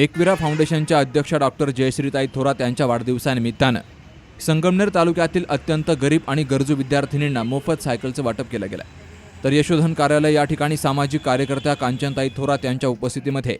एकविरा फाउंडेशनच्या अध्यक्षा डॉक्टर जयश्रीताई थोरात यांच्या वाढदिवसानिमित्तानं संगमनेर तालुक्यातील अत्यंत गरीब आणि गरजू विद्यार्थिनींना मोफत सायकलचं वाटप केलं गेलं. तर यशोधन कार्यालय या ठिकाणी सामाजिक कार्यकर्त्या कांचनताई थोरात यांच्या उपस्थितीमध्ये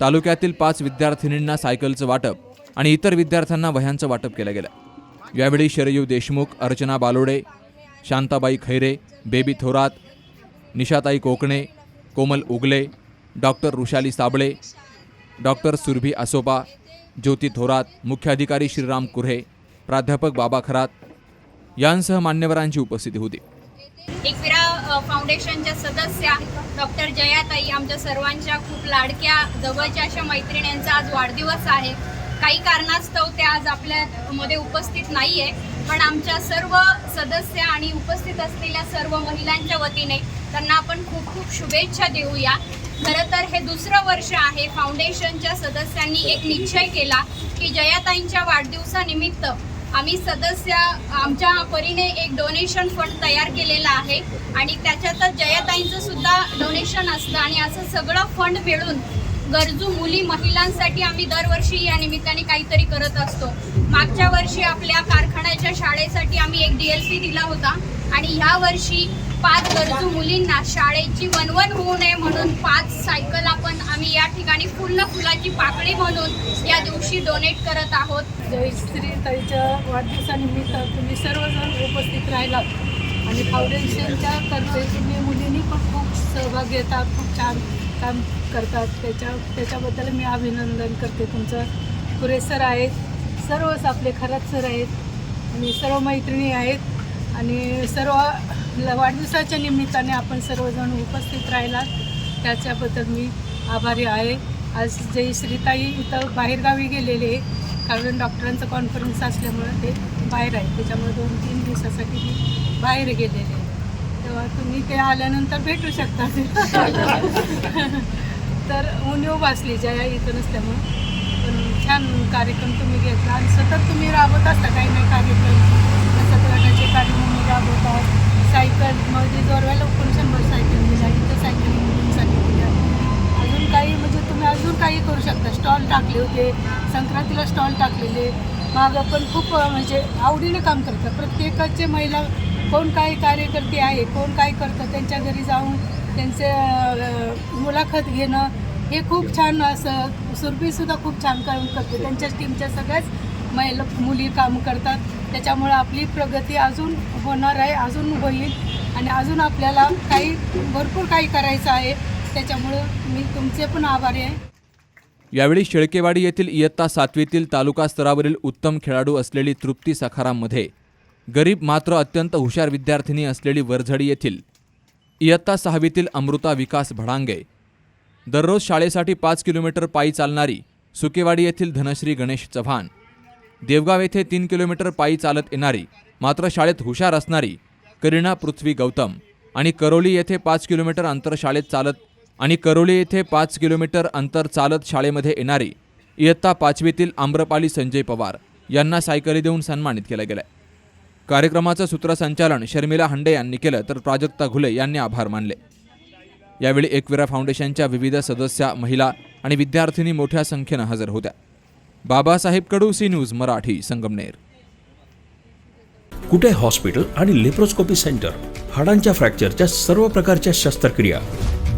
तालुक्यातील पाच विद्यार्थिनींना सायकलचं वाटप आणि इतर विद्यार्थ्यांना वह्यांचं वाटप केलं गेलं. यावेळी शरयू देशमुख अर्चना बालोडे शांताबाई खैरे बेबी थोरात निशाताई कोकणे कोमल उगले डॉक्टर ऋषाली साबळे डॉक्टर सुरभी आसोबा ज्योती थोरात मुख्याधिकारी श्रीराम कुऱ्हे प्राध्यापक बाबा खरात यांसह मान्यवरांची उपस्थिती होती. एकविरा फाउंडेशनच्या सदस्या डॉक्टर जयाताई. आमच्या सर्वांच्या खूप लाडक्या जवळच्या अशा मैत्रिणींचा आज वाढदिवस आहे. काही कारणास्तव त्या आज आपल्या मध्ये उपस्थित नाही आहे पण आमच्या सर्व सदस्य आणि उपस्थित असलेल्या सर्व महिलांच्या वतीने त्यांना आपण खूप खूप शुभेच्छा देऊया. खरं तर हे दुसरं वर्ष आहे. फाउंडेशनच्या सदस्यांनी एक निश्चय केला की जयाताईंच्या वाढदिवसानिमित्त आम्ही सदस्य आमच्या परीने एक डोनेशन फंड तयार केलेला आहे. आणि त्याच्यातच जयाताईंचं सुद्धा डोनेशन असतं. आणि असं सगळं फंड मिळून गरजू मुली महिलांसाठी आम्ही दरवर्षी या निमित्ताने काहीतरी करत असतो. मागच्या वर्षी आपल्या कारखान्याच्या शाळेसाठी आम्ही एक डी एल पी दिला होता. आणि ह्या वर्षी पाच गरजू मुलींना शाळेची वनवन होऊ नये म्हणून पाच सायकल आपण आम्ही या ठिकाणी फुल्ल फुलाची पाकळी म्हणून या दिवशी डोनेट करत आहोत. जयश्री ताईच्या वाढदिवसानिमित्त तुम्ही सर्वजण उपस्थित राहिलात. आणि फाउंडेशनच्या तर्फे तुम्ही मुलींनी पण खूप सहभाग घेतात खूप छान काम करतात. त्याच्या त्याच्याबद्दल मी अभिनंदन करते. तुमचं पुरे सर आहेत सर्वच आपले खरात सर आहेत आणि सर्व मैत्रिणी आहेत. आणि सर्व वाढदिवसाच्या निमित्ताने आपण सर्वजण उपस्थित राहिलात. त्याच्याबद्दल मी आभारी आहे. आज जे श्रीताई इथं बाहेरगावी गेलेले कारण डॉक्टरांचं कॉन्फरन्स असल्यामुळं ते बाहेर आहे त्याच्यामुळे दोन तीन दिवसासाठी मी बाहेर गेलेले तेव्हा तुम्ही ते आल्यानंतर भेटू शकता. तर उणीव वाचली जया इथं नसल्यामुळं. पण छान कार्यक्रम तुम्ही घेतला आणि सतत तुम्ही राबवत असता काही नाही कार्यक्रम बचत गटाचे कार्यक्रम राबवतात सायकलमध्ये जोरव्याला पण शंभर सायकल दिल्या इथं सायकल मुलींसाठी दिल्या अजून काही म्हणजे तुम्ही अजून काही करू शकता. स्टॉल टाकले होते संक्रांतीला स्टॉल टाकलेले. मागं पण खूप म्हणजे आवडीने काम करतात. प्रत्येकाचे महिला कोण काय कार्यकर्ते आहे कोण काय करतं त्यांच्या घरी जाऊन त्यांचे मुलाखत घेणं हे खूप छान असं सुरभीसुद्धा खूप छान काम करते. त्यांच्याच टीमच्या सगळ्याच महिला मुली काम करतात. त्याच्यामुळं आपली प्रगती अजून होणार आहे अजून होईल. आणि अजून आपल्याला काही भरपूर काही करायचं आहे. त्याच्यामुळं मी तुमचे पण आभारी आहे. यावेळी शेळकेवाडी येथील इयत्ता सातवीतील तालुका स्तरावरील उत्तम खेळाडू असलेली तृप्ती सखाराममध्ये. गरीब मात्र अत्यंत हुशार विद्यार्थिनी असलेली वरझडी येथील इयत्ता सहावीतील अमृता विकास भडांगे. दररोज शाळेसाठी पाच किलोमीटर पायी चालणारी सुकेवाडी येथील धनश्री गणेश चव्हाण. देवगाव येथे तीन किलोमीटर पायी चालत येणारी मात्र शाळेत हुशार असणारी करीना पृथ्वी गौतम आणि करोली येथे पाच किलोमीटर अंतर शाळेत चालत आणि करोली येथे पाच किलोमीटर अंतर चालत शाळेमध्ये येणारी इयत्ता पाचवीतील आम्रपाली संजय पवार यांना सायकली देऊन सन्मानित केलं गेलं कार्यक्रमाचं सूत्रसंचालन शर्मिला हंडे यांनी केलं तर प्राजक्ता घुले यांनी आभार मानले. यावेळी एकविरा फाउंडेशनच्या विविध सदस्या महिला आणि विद्यार्थिनी मोठ्या संख्येनं हजर होत्या. Babasaheb Kadu C news Marathi Sangamner. Kute hospital आणि लेप्रोस्कोपी सेंटर? हाडांच्या फ्रॅक्चरच्या सर्व प्रकारच्या शस्त्रक्रिया.